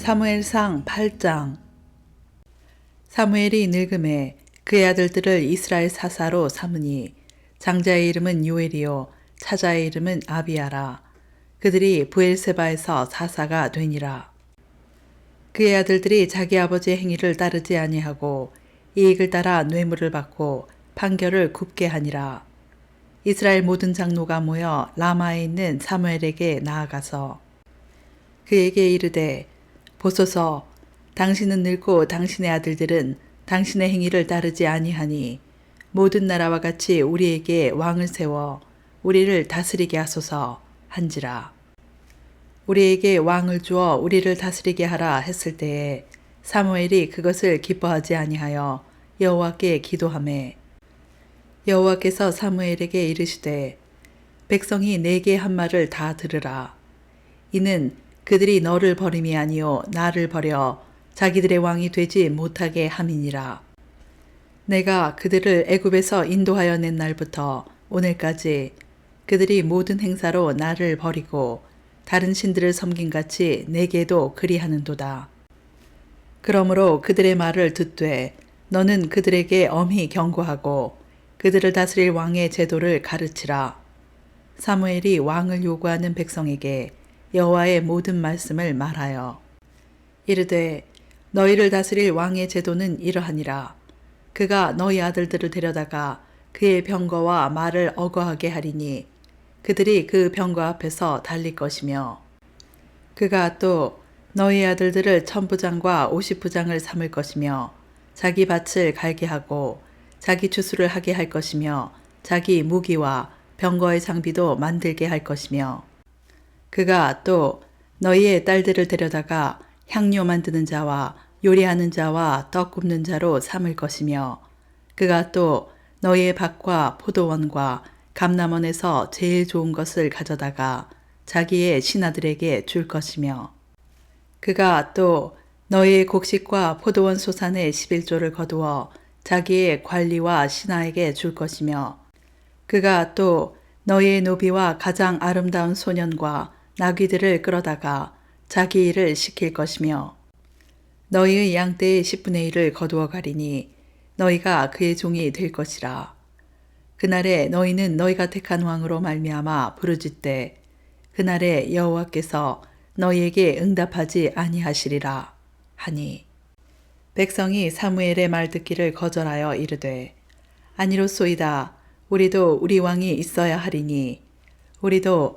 사무엘상 8장. 사무엘이 늙음에 그의 아들들을 이스라엘 사사로 삼으니 장자의 이름은 요엘이요 차자의 이름은 아비아라. 그들이 부엘세바에서 사사가 되니라. 그의 아들들이 자기 아버지의 행위를 따르지 아니하고 이익을 따라 뇌물을 받고 판결을 굽게 하니라. 이스라엘 모든 장로가 모여 라마에 있는 사무엘에게 나아가서 그에게 이르되 보소서. 당신은 늙고 당신의 아들들은 당신의 행위를 따르지 아니하니 모든 나라와 같이 우리에게 왕을 세워 우리를 다스리게 하소서. 한지라. 우리에게 왕을 주어 우리를 다스리게 하라 했을 때에 사무엘이 그것을 기뻐하지 아니하여 여호와께 기도하매 여호와께서 사무엘에게 이르시되 백성이 내게 한 말을 다 들으라. 이는 그들이 너를 버림이 아니요 나를 버려 자기들의 왕이 되지 못하게 함이니라. 내가 그들을 애굽에서 인도하여 낸 날부터 오늘까지 그들이 모든 행사로 나를 버리고 다른 신들을 섬긴 같이 내게도 그리하는도다. 그러므로 그들의 말을 듣되 너는 그들에게 엄히 경고하고 그들을 다스릴 왕의 제도를 가르치라. 사무엘이 왕을 요구하는 백성에게 여호와의 모든 말씀을 말하여. 이르되 너희를 다스릴 왕의 제도는 이러하니라. 그가 너희 아들들을 데려다가 그의 병거와 말을 어거하게 하리니 그들이 그 병거 앞에서 달릴 것이며. 그가 또 너희 아들들을 천부장과 오십부장을 삼을 것이며 자기 밭을 갈게 하고 자기 추수를 하게 할 것이며 자기 무기와 병거의 장비도 만들게 할 것이며 그가 또 너희의 딸들을 데려다가 향료 만드는 자와 요리하는 자와 떡 굽는 자로 삼을 것이며 그가 또 너희의 밭과 포도원과 감남원에서 제일 좋은 것을 가져다가 자기의 신하들에게 줄 것이며 그가 또 너희의 곡식과 포도원 소산의 11조를 거두어 자기의 관리와 신하에게 줄 것이며 그가 또 너희의 노비와 가장 아름다운 소년과 나귀들을 끌어다가 자기 일을 시킬 것이며 너희의 양떼의 10분의 1을 거두어 가리니 너희가 그의 종이 될 것이라. 그날에 너희는 너희가 택한 왕으로 말미암아 부르짖되 그날에 여호와께서 너희에게 응답하지 아니하시리라 하니 백성이 사무엘의 말 듣기를 거절하여 이르되 아니로소이다 우리도 우리 왕이 있어야 하리니 우리도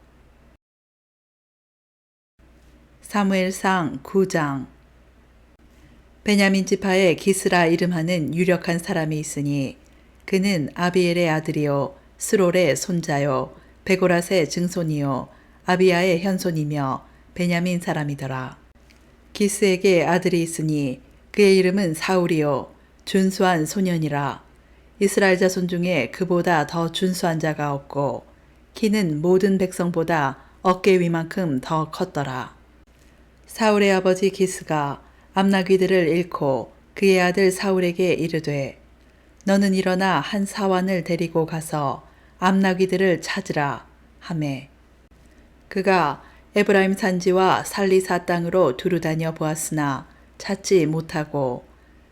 사무엘상 9장 베냐민 지파의 기스라 이름하는 유력한 사람이 있으니 그는 아비엘의 아들이요 스롤의 손자요 베고라의 증손이요 아비야의 현손이며 베냐민 사람이더라. 기스에게 아들이 있으니 그의 이름은 사울이요 준수한 소년이라. 이스라엘 자손 중에 그보다 더 준수한 자가 없고 키는 모든 백성보다 어깨 위만큼 더 컸더라. 사울의 아버지 기스가 암나귀들을 잃고 그의 아들 사울에게 이르되 너는 일어나 한 사환을 데리고 가서 암나귀들을 찾으라 하매 그가 에브라임 산지와 살리사 땅으로 두루 다녀 보았으나 찾지 못하고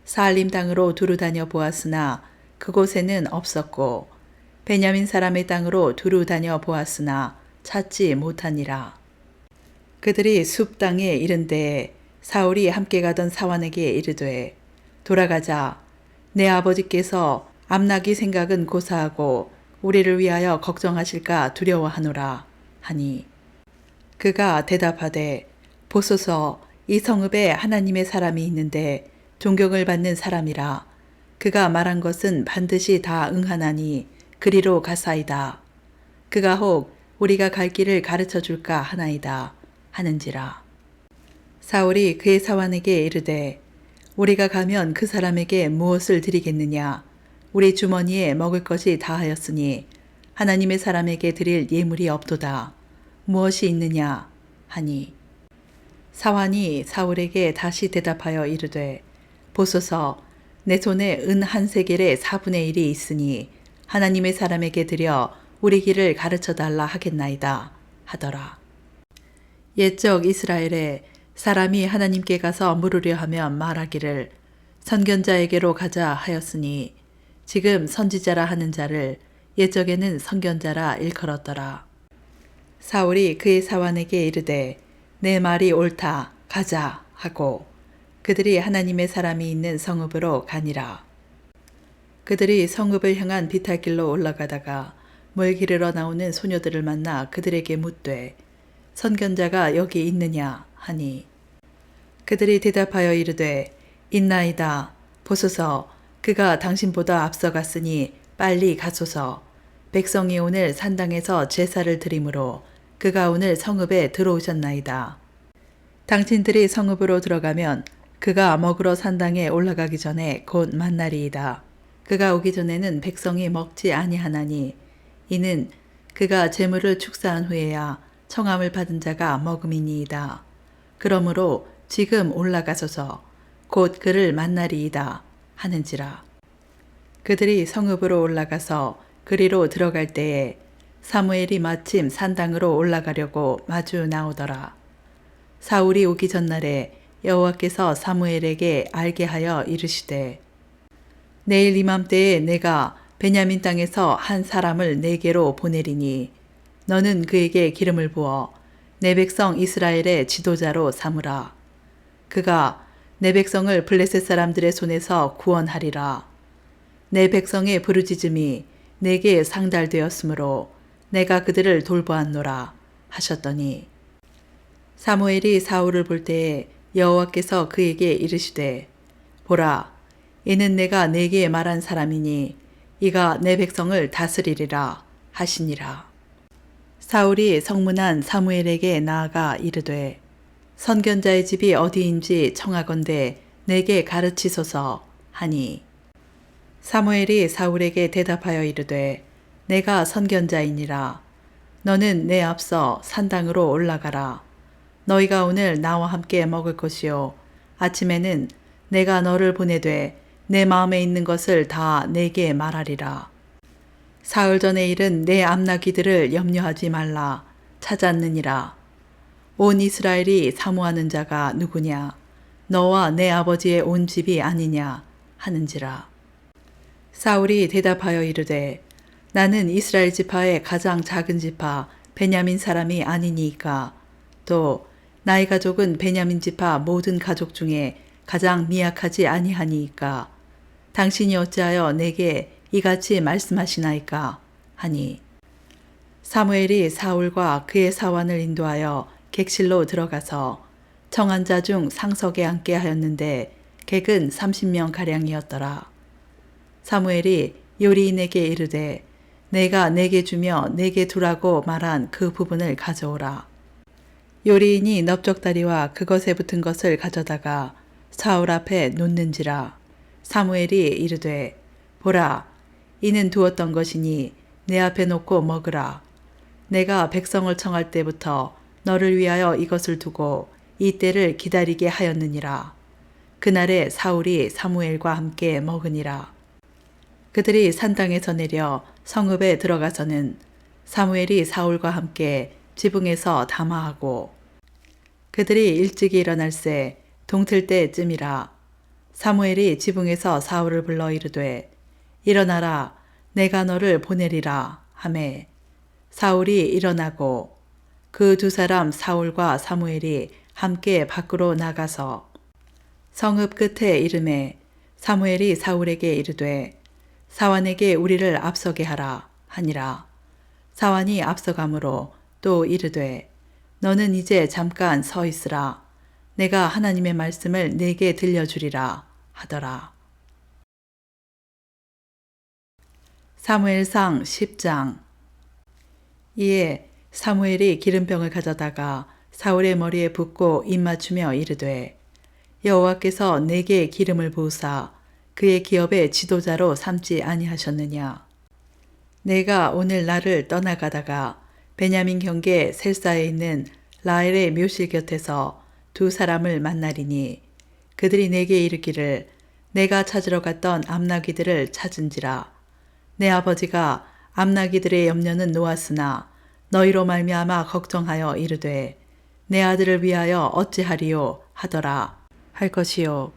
살림 땅으로 두루 다녀 보았으나 그곳에는 없었고 베냐민 사람의 땅으로 두루 다녀 보았으나 찾지 못하니라. 그들이 숲 땅에 이른 때에 사울이 함께 가던 사환에게 이르되 돌아가자. 내 아버지께서 암나기 생각은 고사하고 우리를 위하여 걱정하실까 두려워하노라 하니 그가 대답하되 보소서 이 성읍에 하나님의 사람이 있는데 존경을 받는 사람이라. 그가 말한 것은 반드시 다 응하나니 그리로 가사이다. 그가 혹 우리가 갈 길을 가르쳐 줄까 하나이다 하는지라. 사울이 그의 사환에게 이르되 우리가 가면 그 사람에게 무엇을 드리겠느냐? 우리 주머니에 먹을 것이 다하였으니 하나님의 사람에게 드릴 예물이 없도다. 무엇이 있느냐? 하니 사환이 사울에게 다시 대답하여 이르되 보소서 내 손에 은 한 세겔의 사분의 일이 있으니 하나님의 사람에게 드려 우리 길을 가르쳐 달라 하겠나이다 하더라. 옛적 이스라엘에 사람이 하나님께 가서 물으려 하면 말하기를 선견자에게로 가자 하였으니 지금 선지자라 하는 자를 옛적에는 선견자라 일컬었더라. 사울이 그의 사환에게 이르되 내 말이 옳다 가자 하고 그들이 하나님의 사람이 있는 성읍으로 가니라. 그들이 성읍을 향한 비탈길로 올라가다가 물 기르러 나오는 소녀들을 만나 그들에게 묻되 선견자가 여기 있느냐 하니 그들이 대답하여 이르되 있나이다 보소서 그가 당신보다 앞서갔으니 빨리 가소서 백성이 오늘 산당에서 제사를 드림으로 그가 오늘 성읍에 들어오셨나이다. 당신들이 성읍으로 들어가면 그가 먹으러 산당에 올라가기 전에 곧 만나리이다. 그가 오기 전에는 백성이 먹지 아니하나니 이는 그가 재물을 축사한 후에야 청함을 받은 자가 먹음이니이다. 그러므로 지금 올라가소서 곧 그를 만나리이다 하는지라. 그들이 성읍으로 올라가서 그리로 들어갈 때에 사무엘이 마침 산당으로 올라가려고 마주 나오더라. 사울이 오기 전날에 여호와께서 사무엘에게 알게 하여 이르시되 내일 이맘때에 내가 베냐민 땅에서 한 사람을 내게로 보내리니 너는 그에게 기름을 부어 내 백성 이스라엘의 지도자로 삼으라. 그가 내 백성을 블레셋 사람들의 손에서 구원하리라. 내 백성의 부르짖음이 내게 상달되었으므로 내가 그들을 돌보았노라 하셨더니 사무엘이 사울을 볼 때에 여호와께서 그에게 이르시되 보라 이는 내가 내게 말한 사람이니 이가 내 백성을 다스리리라 하시니라 사울이 성문한 사무엘에게 나아가 이르되 선견자의 집이 어디인지 청하건대 내게 가르치소서 하니. 사무엘이 사울에게 대답하여 이르되 내가 선견자이니라. 너는 내 앞서 산당으로 올라가라. 너희가 오늘 나와 함께 먹을 것이요. 아침에는 내가 너를 보내되 내 마음에 있는 것을 다 내게 말하리라 사흘 전의 일은 내 암나기들을 염려하지 말라. 찾았느니라. 온 이스라엘이 사모하는 자가 누구냐? 너와 내 아버지의 온 집이 아니냐? 하는지라. 사울이 대답하여 이르되 나는 이스라엘 지파의 가장 작은 지파 베냐민 사람이 아니니이까. 또 나의 가족은 베냐민 지파 모든 가족 중에 가장 미약하지 아니하니이까. 당신이 어찌하여 내게 이같이 말씀하시나이까 하니 사무엘이 사울과 그의 사원을 인도하여 객실로 들어가서 청한 자 중 상석에 앉게 하였는데 객은 30명 가량이었더라. 사무엘이 요리인에게 이르되 내가 내게 주며 내게 두라고 말한 그 부분을 가져오라. 요리인이 넓적다리와 그것에 붙은 것을 가져다가 사울 앞에 놓는지라. 사무엘이 이르되 보라 이는 두었던 것이니 내 앞에 놓고 먹으라. 내가 백성을 청할 때부터 너를 위하여 이것을 두고 이 때를 기다리게 하였느니라. 그날에 사울이 사무엘과 함께 먹으니라. 그들이 산당에서 내려 성읍에 들어가서는 사무엘이 사울과 함께 지붕에서 담화하고 그들이 일찍이 일어날새 동틀 때쯤이라 사무엘이 지붕에서 사울을 불러 이르되 일어나라 내가 너를 보내리라 하매 사울이 일어나고 그 두 사람 사울과 사무엘이 함께 밖으로 나가서 성읍 끝에 이름에 사무엘이 사울에게 이르되 사환에게 우리를 앞서게 하라 하니라. 사환이 앞서가므로 또 이르되 너는 이제 잠깐 서 있으라. 내가 하나님의 말씀을 내게 들려주리라 하더라. 사무엘상 10장. 이에 사무엘이 기름병을 가져다가 사울의 머리에 붓고 입 맞추며 이르되 여호와께서 내게 기름을 부으사 그의 기업의 지도자로 삼지 아니하셨느냐? 내가 오늘 나를 떠나가다가 베냐민 경계 셀사에 있는 라헬의 묘실 곁에서 두 사람을 만나리니 그들이 내게 이르기를 내가 찾으러 갔던 암나귀들을 찾은지라 내 아버지가 암나귀들의 염려는 놓았으나 너희로 말미암아 걱정하여 이르되 내 아들을 위하여 어찌하리요 하더라 할 것이요.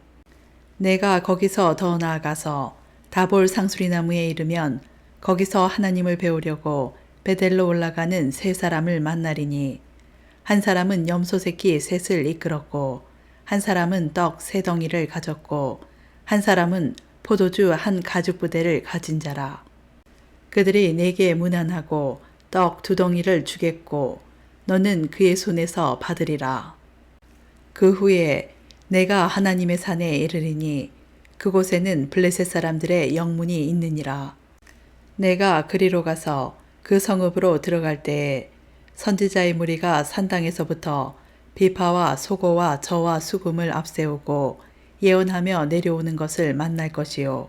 내가 거기서 더 나아가서 다볼 상수리 나무에 이르면 거기서 하나님을 배우려고 베델로 올라가는 세 사람을 만나리니 한 사람은 염소 새끼 셋을 이끌었고 한 사람은 떡 세 덩이를 가졌고 한 사람은 포도주 한 가죽 부대를 가진 자라 그들이 내게 무난하고 떡 두 덩이를 주겠고 너는 그의 손에서 받으리라 그 후에 내가 하나님의 산에 이르리니 그곳에는 블레셋 사람들의 영문이 있느니라 내가 그리로 가서 그 성읍으로 들어갈 때에 선지자의 무리가 산당에서부터 비파와 소고와 저와 수금을 앞세우고 예언하며 내려오는 것을 만날 것이요.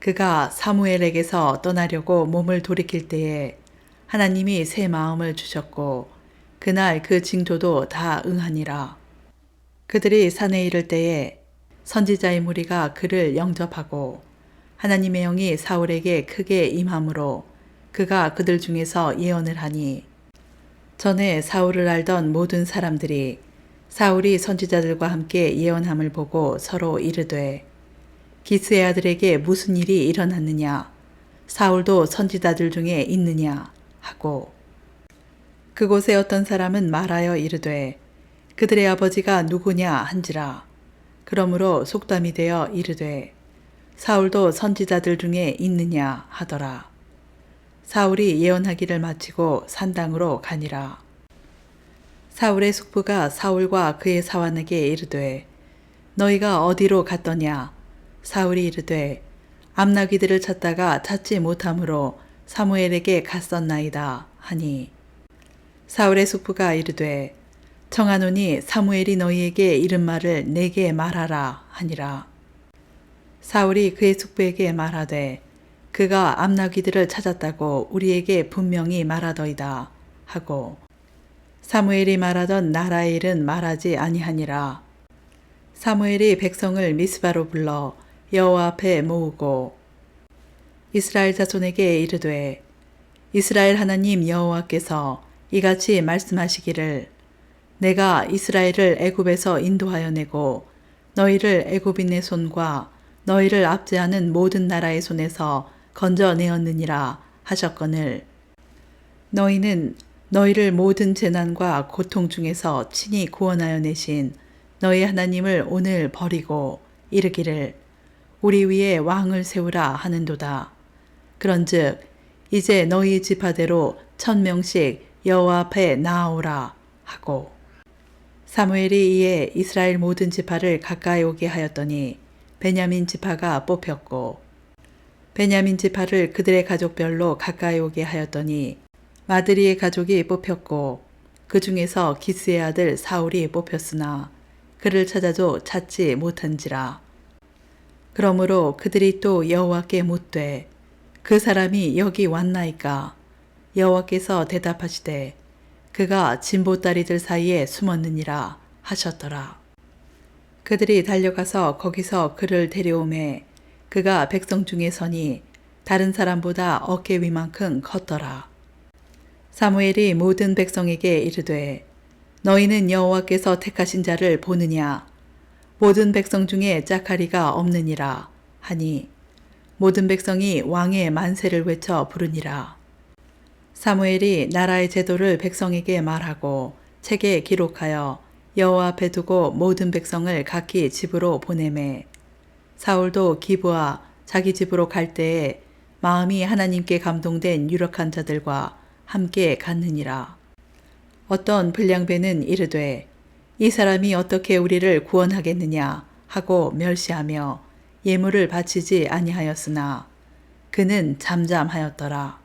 그가 사무엘에게서 떠나려고 몸을 돌이킬 때에 하나님이 새 마음을 주셨고 그날 그 징조도 다 응하니라. 그들이 산에 이를 때에 선지자의 무리가 그를 영접하고 하나님의 영이 사울에게 크게 임함으로 그가 그들 중에서 예언을 하니 전에 사울을 알던 모든 사람들이 사울이 선지자들과 함께 예언함을 보고 서로 이르되 기스의 아들에게 무슨 일이 일어났느냐 사울도 선지자들 중에 있느냐 하고 그곳에 어떤 사람은 말하여 이르되 그들의 아버지가 누구냐 한지라 그러므로 속담이 되어 이르되 사울도 선지자들 중에 있느냐 하더라. 사울이 예언하기를 마치고 산당으로 가니라. 사울의 숙부가 사울과 그의 사환에게 이르되 너희가 어디로 갔더냐? 사울이 이르되 암나귀들을 찾다가 찾지 못함으로 사무엘에게 갔었나이다 하니 사울의 숙부가 이르되 청하노니 사무엘이 너희에게 이른 말을 내게 말하라 하니라. 사울이 그의 숙부에게 말하되 그가 암나귀들을 찾았다고 우리에게 분명히 말하더이다 하고 사무엘이 말하던 나라의 일은 말하지 아니하니라 사무엘이 백성을 미스바로 불러 여호와 앞에 모으고 이스라엘 자손에게 이르되 이스라엘 하나님 여호와께서 이같이 말씀하시기를 내가 이스라엘을 애굽에서 인도하여 내고 너희를 애굽인의 손과 너희를 압제하는 모든 나라의 손에서 건져내었느니라 하셨거늘. 너희는 너희를 모든 재난과 고통 중에서 친히 구원하여 내신 너희 하나님을 오늘 버리고 이르기를 우리 위에 왕을 세우라 하는도다. 그런즉 이제 너희 지파대로 천 명씩 여호와 앞에 나아오라 하고 사무엘이 이에 이스라엘 모든 지파를 가까이 오게 하였더니 베냐민 지파가 뽑혔고 베냐민 지파를 그들의 가족별로 가까이 오게 하였더니 마드리의 가족이 뽑혔고 그 중에서 기스의 아들 사울이 뽑혔으나 그를 찾아도 찾지 못한지라. 그러므로 그들이 또 여호와께 묻되 그 사람이 여기 왔나이까 여호와께서 대답하시되 그가 진보다리들 사이에 숨었느니라 하셨더라. 그들이 달려가서 거기서 그를 데려오매 그가 백성 중에 서니 다른 사람보다 어깨 위만큼 컸더라. 사무엘이 모든 백성에게 이르되 너희는 여호와께서 택하신 자를 보느냐 모든 백성 중에 짝하리가 없느니라 하니 모든 백성이 왕의 만세를 외쳐 부르니라. 사무엘이 나라의 제도를 백성에게 말하고 책에 기록하여 여호와 앞에 두고 모든 백성을 각기 집으로 보내매 사울도 기브와 자기 집으로 갈 때에 마음이 하나님께 감동된 유력한 자들과 함께 갔느니라. 어떤 불량배는 이르되 이 사람이 어떻게 우리를 구원하겠느냐 하고 멸시하며 예물을 바치지 아니하였으나 그는 잠잠하였더라.